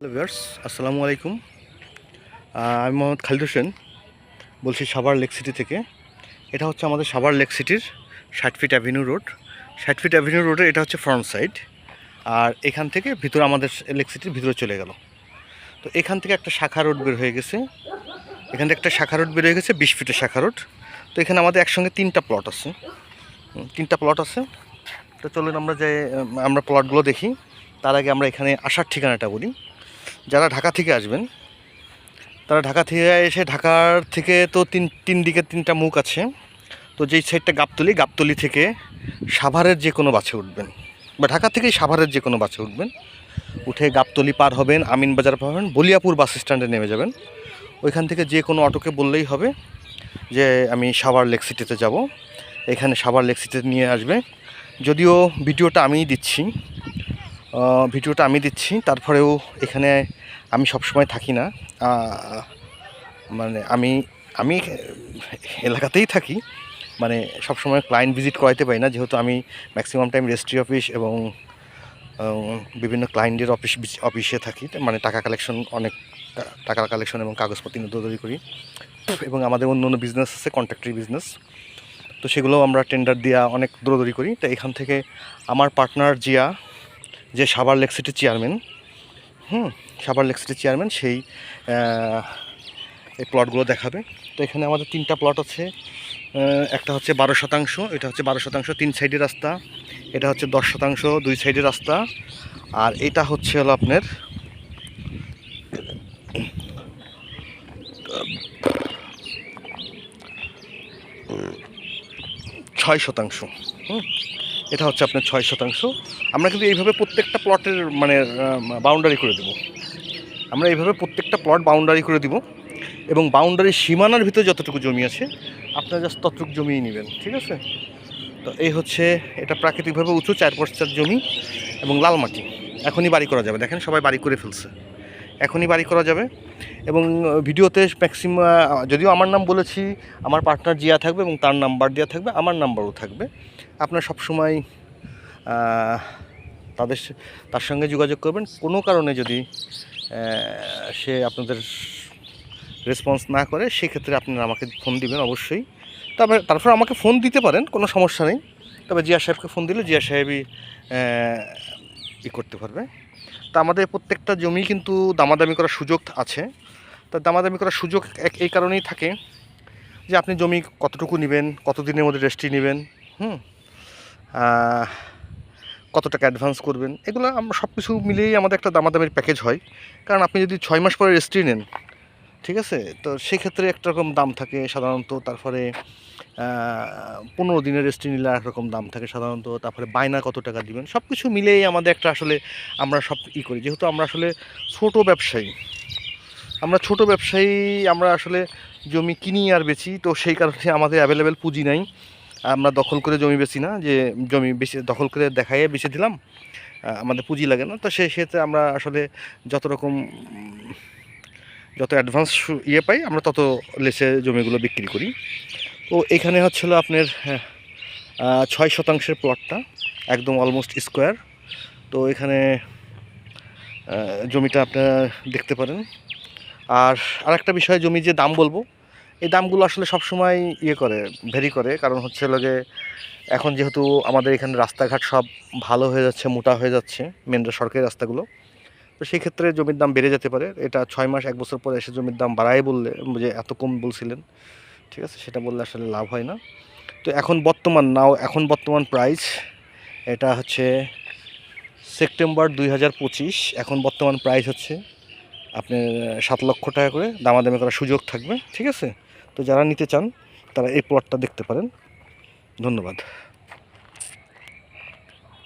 Hello viewers আসসালামু আলাইকুম। আমি মোহাম্মদ খালিদ হোসেন, বলছি সাভার লেক সিটি থেকে। এটা হচ্ছে আমাদের সাভার লেক সিটির ষাট ফিট অ্যাভিনিউ রোড। ষাট ফিট অ্যাভিনিউ রোডের এটা হচ্ছে ফ্রন্ট সাইড। আর এখান থেকে ভিতরে আমাদের লেক সিটির ভিতরে চলে গেল। তো এখান থেকে একটা শাখা রোড বের হয়ে গেছে। এখান থেকে একটা শাখা রোড বের হয়ে গেছে, বিশ ফিটের শাখা রোড। তো এখানে আমাদের একসঙ্গে তিনটা প্লট আছে। তিনটা প্লট আছে। তো চলুন আমরা যে আমরা প্লটগুলো দেখি। তার আগে আমরা এখানে আসার ঠিকানাটা বলি। যারা ঢাকা থেকে আসবেন, তারা ঢাকা থেকে এসে ঢাকার থেকে তো তিন তিন দিকে তিনটা মুখ আছে। তো যেই সাইডটা গাবতলি গাবতলি থেকে সাভারের যে কোনো বাসে উঠবেন। বা ঢাকা থেকেই সাভারের যে কোনো বাসে উঠবেন। উঠে গাবতলি পার হবেন, আমিনবাজার পার হবেন, বলিয়াপুর বাস স্ট্যান্ডে নেমে যাবেন। ওইখান থেকে যে কোনো অটোকে বললেই হবে যে, আমি সাভার লেক সিটিতে যাব। এখানে সাভার লেক সিটিতে নিয়ে আসবে। যদিও ভিডিওটা আমিই দিচ্ছি ভিডিওটা আমি দিচ্ছি, তারপরেও এখানে আমি সবসময় থাকি না। মানে আমি আমি এলাকাতেই থাকি মানে সবসময় ক্লায়েন্ট ভিজিট করাইতে পারি না, যেহেতু আমি ম্যাক্সিমাম টাইম রেজিস্ট্রি অফিস এবং বিভিন্ন ক্লায়েন্টের অফিস অফিসে থাকি মানে টাকা কালেকশন অনেক টা- টাকার কালেকশন এবং কাগজপত্র দৌড়ি করি। এবং আমাদের অন্য অন্য বিজনেস আছে কন্ট্রাক্টরি বিজনেস তো সেগুলোও আমরা টেন্ডার দেওয়া অনেক দৌড়দৌড়ি করি। তো এখান থেকে আমার পার্টনার জিয়া যে সাভার লেক সিটির চেয়ারম্যান, হুম, সাভার লেক সিটির চেয়ারম্যান সেই এই প্লটগুলো দেখাবে। তো এখানে আমাদের তিনটা প্লট আছে একটা হচ্ছে বারো শতাংশ, এটা হচ্ছে বারো শতাংশ তিন সাইডের রাস্তা, এটা হচ্ছে দশ শতাংশ দুই সাইডের রাস্তা, আর এটা হচ্ছে হলো আপনার, ছয় শতাংশ, হুম। এটা হচ্ছে আপনার ছয় শতাংশ। আমরা কিন্তু এইভাবে প্রত্যেকটা প্লটের মানে বাউন্ডারি করে দেব। আমরা এইভাবে প্রত্যেকটা প্লট বাউন্ডারি করে দিব এবং বাউন্ডারির সীমানার ভিতরে যতটুকু জমি আছে, আপনারা জাস্ট ততটুকু জমিই নেবেন, ঠিক আছে? তো এই হচ্ছে, এটা প্রাকৃতিকভাবে উঁচু, চার পশ্চাৎ জমি এবং লাল মাটি। এখনই বাড়ি করা যাবে। দেখেন সবাই বাড়ি করে ফেলছে। এখনই বাড়ি করা যাবে। এবং ভিডিওতে ম্যাক্সিমাম যদিও আমার নাম বলেছি, আমার পার্টনার জিয়া থাকবে এবং তার নাম্বার দেওয়া থাকবে, আমার নাম্বারও থাকবে। আপনার সবসময় তাদের তার সঙ্গে যোগাযোগ করবেন। কোনো কারণে যদি সে আপনাদের রেসপন্স না করে, সেক্ষেত্রে আপনারা আমাকে ফোন দিবেন অবশ্যই। তবে তারপর আমাকে ফোন দিতে পারেন, কোনো সমস্যা নেই। তবে জিয়া সাহেবকে ফোন দিলে জিয়া সাহেবই ই করতে পারবে। আমাদের প্রত্যেকটা জমি কিন্তু দামাদামি করার সুযোগ আছে। তা দামাদামি করার সুযোগ এক, এই কারণেই থাকে যে আপনি জমি কতটুকু নেবেন, কতদিনের মধ্যে রেস্ট্রি নেবেন, হুম? কত টাকা অ্যাডভান্স করবেন, এগুলো আমরা সব কিছু মিলিয়েই আমাদের একটা দামাদামির প্যাকেজ হয়। কারণ আপনি যদি ছয় মাস পরে রেস্ট্রি নেন ঠিক আছে? তো সেক্ষেত্রে একটা রকম দাম থাকে সাধারণত, তারপরে পনেরো দিনের রেস্ট্রি নিলে একরকম দাম থাকে সাধারণত, তারপরে বায়না কত টাকা দিবেন? সব কিছু মিলেই আমাদের একটা আসলে আমরা সব ই করি। যেহেতু আমরা আসলে ছোট ব্যবসায়ী, আমরা ছোট ব্যবসায়ী, আমরা আসলে জমি কিনি আর বেচি, তো সেই কারণে আমাদের অ্যাভেলেবেল পুঁজি নাই। আমরা দখল করে জমি বেচি না, যে জমি বেশি দখল করে দেখাইয়ে বেচে দিলাম আমাদের পুঁজি লাগে না। তো সেই ক্ষেত্রে আমরা আসলে যত রকম যত অ্যাডভান্স ইয়ে পাই আমরা তত লেসে জমিগুলো বিক্রি করি। তো এখানে হচ্ছিল আপনার হ্যাঁ, ছয় শতাংশের প্লটটা একদম অলমোস্ট স্কোয়ার তো এখানে জমিটা আপনারা দেখতে পারেন। আর আরেকটা বিষয় জমি যে দাম বলব এই দামগুলো আসলে সবসময় ইয়ে করে ভেরি করে। কারণ হচ্ছে লগে এখন যেহেতু আমাদের এখানে রাস্তাঘাট সব ভালো হয়ে যাচ্ছে মোটা হয়ে যাচ্ছে মেন সরকারি রাস্তাগুলো তো সেই ক্ষেত্রে জমির দাম বেড়ে যেতে পারে। এটা ছয় মাস, এক বছর পরে এসে জমির দাম বাড়ায় বললে, যে এত কম বলছিলেন। ঠিক আছে? সেটা বললে আসলে লাভ হয় না। তো এখন বর্তমান, নাও এখন বর্তমান প্রাইস এটা হচ্ছে সেপ্টেম্বর দুই হাজার পঁচিশ। এখন বর্তমান প্রাইস হচ্ছে আপনার সাত লক্ষ টাকা করে। দামাদামি করার সুযোগ থাকবে। ঠিক আছে? তো যারা নিতে চান, তারা এই প্লটটা দেখতে পারেন। ধন্যবাদ।